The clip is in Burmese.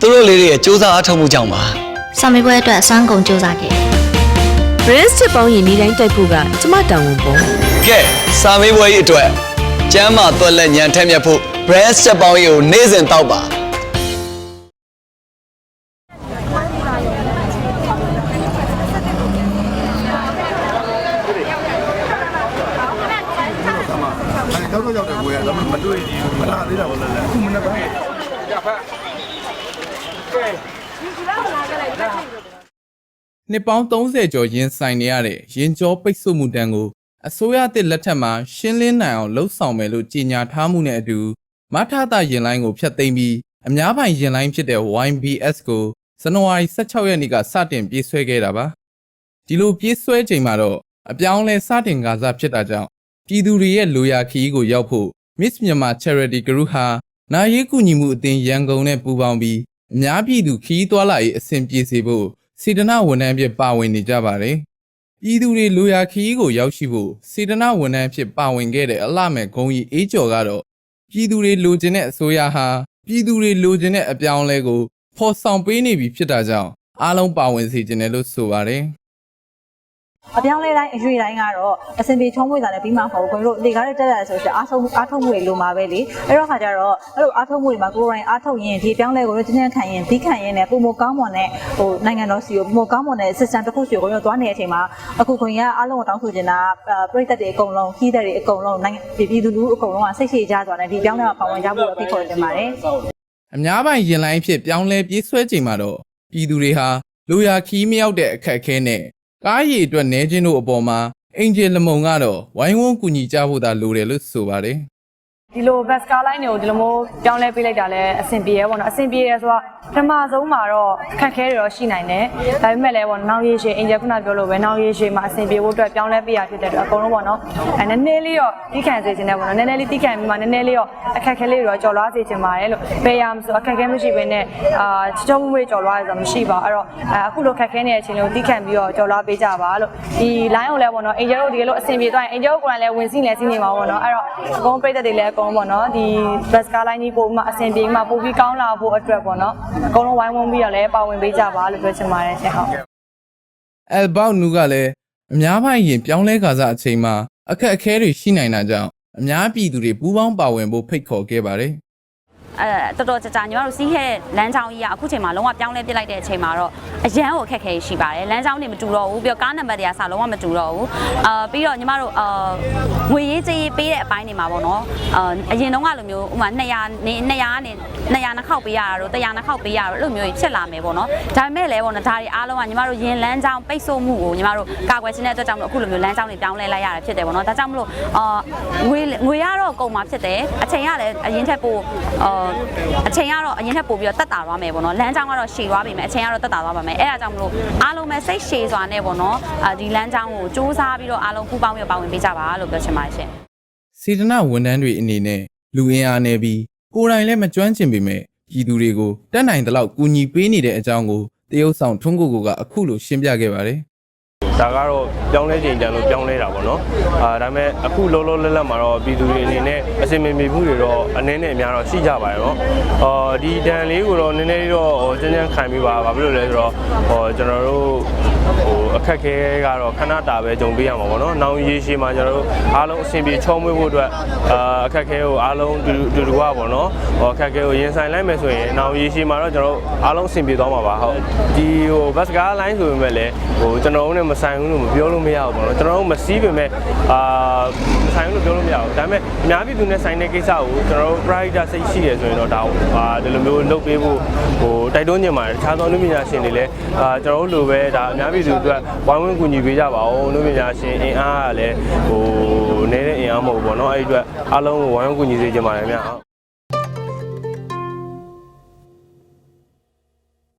သူတို့လေးတွေရဲ့စူးစမ်းအားထုတ်မှုကြောင့်ပါစာမေးပွဲအတွက်အစွမ်းကုန်စူးစမ်းခဲ့တယ် Brace ချစ်ပေါင်းရင်ဒီတိုင်းတိုက်ဖို့ကကျမတောင်းဝန်ပေါ့ကဲစာမေးပွဲကြီးအတွက်ကျမ်းမာသွက်လက်ညံထက်မြက်ဖို့ breast ချက်ပေါင်းကြီးကိုနေ့စဉ်တောက်ပါအဲတောက်တော့ရောက်တယ်ကိုရတော့မတွေ့သေးဘူးမလာသေးတာဘောလည်းအခုမနေ့က နှစ်ပေါင်း30ကျော်ရင်ဆိုင်နေရတဲ့ရင်ကြောပိတ်ဆို့မှုတန်းကိုအစိုးရတစ်လက်ထက်မှာရှင်းလင်းနိုင်အောင်လှုံ့ဆော်မယ်လို့ကြေညာထားမှုနဲ့အတူမထတာရင်လိုင်းကိုဖျက်သိမ်းပြီးအများပိုင်ရင်လိုင်းဖြစ်တဲ့ YBS ကိုဇန်နဝါရီ16ရက်နေ့ကစတင်ပြေးဆွဲခဲ့တာပါဒီလိုပြေးဆွဲချိန်မှာတော့အပြောင်းလဲစတင်ကာစားဖြစ်တာကြောင့်ပြည်သူတွေရဲ့လိုရာခီးကိုရောက်ဖို့ Miss Myanmar Charity Group ဟာနာရေးကူညီမှုအသင်းရန်ကုန်နဲ့ပူးပေါင်းပြီး အများပြည်သူခီးသွွာလာရေးအဆင်ပြေစေဖို့စေတနာဝန်ထမ်းဖြစ်ပါဝင်နေကြပါတယ်။ပြည်သူတွေလိုရာခီးကိုရောက်ရှိဖို့စေတနာဝန်ထမ်းဖြစ်ပါဝင်ခဲ့တဲ့အလှမဲ့ဂုံကြီးအေးကျော်ကတော့ပြည်သူတွေလိုချင်တဲ့အစိုးရဟာပြည်သူတွေလိုချင်တဲ့အပြောင်းအလဲကိုဖော်ဆောင်ပေးနေပြီဖြစ်တာကြောင့်အားလုံးပါဝင်စေချင်တယ်လို့ဆိုပါတယ်။ အပြောင်းလဲတိုင်းအရွေတိုင်းကတော့အစင်ပြေချုံးမွေတာနဲ့ပြီးမှမဟုတ်ဘူးခင်ဗျတို့ဒီကားလေးတက်ရတယ်ဆိုတော့အားဆုံးအားထုတ်မှုတွေလိုမှာပဲလေအဲ့တော့ခါကျတော့အဲ့လိုအားထုတ်မှုတွေမှာကိုယ်တိုင်အားထုတ်ရင်ဒီအပြောင်းလဲကိုတင်းတင်းခံရင်ဒီခံရင်နဲ့ပုံမကောင်းမွန်တဲ့ဟိုနိုင်ငံတော်စီကိုပုံမကောင်းမွန်တဲ့ system တစ်ခုစီကိုကိုယ်တို့သွားနေတဲ့အချိန်မှာအခုခွင်ကအားလုံးကိုတောင်းဆိုချင်တာပြည်သက်တွေအကုန်လုံးကြီးတဲ့တွေအကုန်လုံးနိုင်ငံပြည်သူလူထုအကုန်လုံးကစိတ်ရှည်ကြသွားတယ်ဒီအပြောင်းလဲမှာပါဝင်ကြဖို့ဖိတ်ခေါ်တင်ပါတယ်အများပိုင်ရင်လိုင်းဖြစ်ပြောင်းလဲပြေးဆွဲချိန်မှာတော့ပြည်သူတွေဟာလူရာခီးမရောက်တဲ့အခက်အခဲနဲ့ ကားရည်အတွက်နေချင်းတို့အပေါ်မှာအင်ဂျင်လမုံကတော့ဝိုင်းဝန်းကူညီကြဖို့သာလိုတယ်လို့ဆိုပါတယ် ဒီလို bus car line တွေကိုဒီလိုမျိုးပြောင်းလဲပေးလိုက်တာလည်းအဆင်ပြေရဲပေါ့နော်အဆင်ပြေရဲဆိုတော့ပထမဆုံးမှာတော့ခက်ခဲတွေတော့ရှိနိုင်တယ်ဒါပေမဲ့လည်းပေါ့နောက်ရေးရှည်အင်ဂျင်ခုနပြောလို့ပဲနောက်ရေးရှည်မှာအဆင်ပြေဖို့အတွက်ပြောင်းလဲပေးရဖြစ်တဲ့အတွက်အကုန်လုံးပေါ့နော်အဲနည်းနည်းလေးတော့တီးခံစေချင်တယ်ပေါ့နော်နည်းနည်းလေးတီးခံပြီးမှနည်းနည်းလေးတော့အခက်ခဲလေးတွေတော့ကြော်လွားစေချင်ပါတယ်လို့ပေရမဆိုအခက်ခဲမရှိဘဲနဲ့အာချောမွေးကြော်လွားရဆိုမရှိပါအဲ့တော့အခုလိုခက်ခဲနေတဲ့အချိန်လေးကိုတီးခံပြီးတော့ကြော်လွားပေးကြပါလို့ဒီ line ကိုလည်းပေါ့နော်အင်ဂျင်တို့ဒီလိုအဆင်ပြေသွားရင်အင်ဂျင်တို့ကိုယ်တိုင်လည်းဝင်စီးလည်းစီးနေမှာပေါ့နော်အဲ့တော့အကုန်ပြည့်တဲ့တွေလည်းအကုန်ပေါ့နော်ဒီ bus car line ကြီးပို့မှအဆင်ပြေမှပို့ပြီးကောင်းလာဖို့အတွက်ပေါ့နော်အကုန်လုံးဝိုင်းဝန်းပြီးတော့လည်းပါဝင်ပေးကြပါလို့ပြောချင်ပါတယ်ရှင်ဟုတ်။အယ်ဘောက်နူကလည်းအများပိုင်ရင်ပြောင်းလဲကာစားအချိန်မှာအခက်အခဲတွေရှိနိုင်တာကြောင့်အများပြည်သူတွေပူးပေါင်းပါဝင်ဖို့ဖိတ်ခေါ်ခဲ့ပါတယ်။ အဲတော်တော်ကြာကြာညီမတို့စီးခဲ့တဲ့လမ်းကြောင်းကြီးကအခုချိန်မှာလုံးဝပြောင်းလဲပြစ်လိုက်တဲ့အချိန်မှာတော့အရန်ကိုအခက်အခဲရှိပါတယ်လမ်းကြောင်းတွေမတူတော့ဘူးပြီးတော့ကားနံပါတ်တွေကစလုံးဝမတူတော့ဘူးအာပြီးတော့ညီမတို့အာငွေရေးကြေးရေးပေးတဲ့အပိုင်းတွေမှာပေါ့နော်အာအရင်တုန်းကလိုမျိုးဥပမာ200နေ200ကနေ200နှစ်ခေါက်ပေးရတာတော့100နှစ်ခေါက်ပေးရတာတော့အဲ့လိုမျိုးဖြစ်လာမယ်ပေါ့နော်ဒါပေမဲ့လည်းပေါ့နော်ဒါတွေအားလုံးကညီမတို့ရင်လမ်းကြောင်းပိတ်ဆို့မှုကိုညီမတို့ကာကွယ်ခြင်းတဲ့အတွက်ကြောင့်မလို့အခုလိုမျိုးလမ်းကြောင်းတွေပြောင်းလဲလိုက်ရတာဖြစ်တယ်ပေါ့နော်ဒါကြောင့်မလို့အာငွေငွေရတော့ကုန်မှာဖြစ်တယ်အချိန်ကလည်းအရင်ထက်ပိုအာအချိန်ကတော့အရင်ထက်ပိုပြီးတော့တက်တာသွားမယ်ပေါ့နော်လမ်းကြောင်းကတော့ရှည်သွားပြီမယ်အချိန်ကတော့တက်တာသွားပါမယ်အဲ့ဒါကြောင့်မလို့အားလုံးပဲစိတ်ရှည်စွာနဲ့ပေါ့နော်အာဒီလမ်းကြောင်းကိုစူးစမ်းပြီးတော့အားလုံးပူးပေါင်းပြီးတော့ပါဝင်ပေးကြပါလို့ပြောချင်ပါတယ်ရှင်စေတနာဝန်ထမ်းတွေအနေနဲ့လူအင်အားနေပြီးကိုယ်တိုင်လည်းမကျွမ်းကျင်ပေမဲ့ပြည်သူတွေကိုတက်နိုင်တဲ့လောက်ကူညီပေးနေတဲ့အကြောင်းကိုတရုတ်ဆောင်ထွန်းကိုကိုကအခုလိုရှင်းပြခဲ့ပါတယ် ဒါကတော့ပြောင်းလဲချိန်တန်လို့ပြောင်းလဲတာပေါ့နော်အာဒါပေမဲ့အခုလောလောလတ်လတ်မှာတော့ပြည်သူတွေအနေနဲ့အစင်မပြေမှုတွေတော့အနည်းနဲ့အများတော့ရှိကြပါရဲ့နော်အာဒီတန်လေးကိုတော့နည်းနည်းလေးတော့ဟိုကျန်းကျန်းခံပြီးပါဘာဖြစ်လို့လဲဆိုတော့ဟိုကျွန်တော်တို့ဟို အခက်ခဲကတော့ခဏတာပဲကြုံပေးရမှာပေါ့နော်။နောက်ရေရှည်မှာကျွန်တော်တို့အားလုံးအဆင်ပြေချောမွေ့ဖို့အတွက်အာအခက်ခဲကိုအားလုံးတူတူတူကပေါ့နော်။ဟိုအခက်ခဲကိုရင်ဆိုင်လိုက်မယ်ဆိုရင်နောက်ရေရှည်မှာတော့ကျွန်တော်တို့အားလုံးအဆင်ပြေသွားမှာပါဟုတ်။ဒီဟိုဘတ်စကားလိုင်းဆိုပေမဲ့လည်းဟိုကျွန်တော်တို့နဲ့မဆိုင်ဘူးလို့မပြောလို့မရဘူးပေါ့နော်။ကျွန်တော်တို့မစည်းပေမဲ့အာမဆိုင်ဘူးလို့ပြောလို့မရဘူး။ဒါပေမဲ့အများပြည်သူနဲ့ဆိုင်တဲ့ကိစ္စကိုကျွန်တော်တို့ pride စိတ်ရှိရဆိုရင်တော့ဒါဟာဒီလိုမျိုးလုပ်ပေးဖို့ဟိုတိုက်တွန်းနေပါတယ်။တခြားသောလူပညာရှင်တွေလည်းအာကျွန်တော်တို့လိုပဲဒါအများပြည်သူအတွက်ဝိုင်းဝန်းကူညီပေးကြပါဦးလူပညာရှင်အင်အားကလည်းဟိုနေတဲ့အင်အားမဟုတ်ဘူးပေါ့နော်အဲ့ဒီအတွက်အားလုံးကိုဝိုင်းဝန်းကူညီစေချင်ပါတယ်ခင်ဗျာ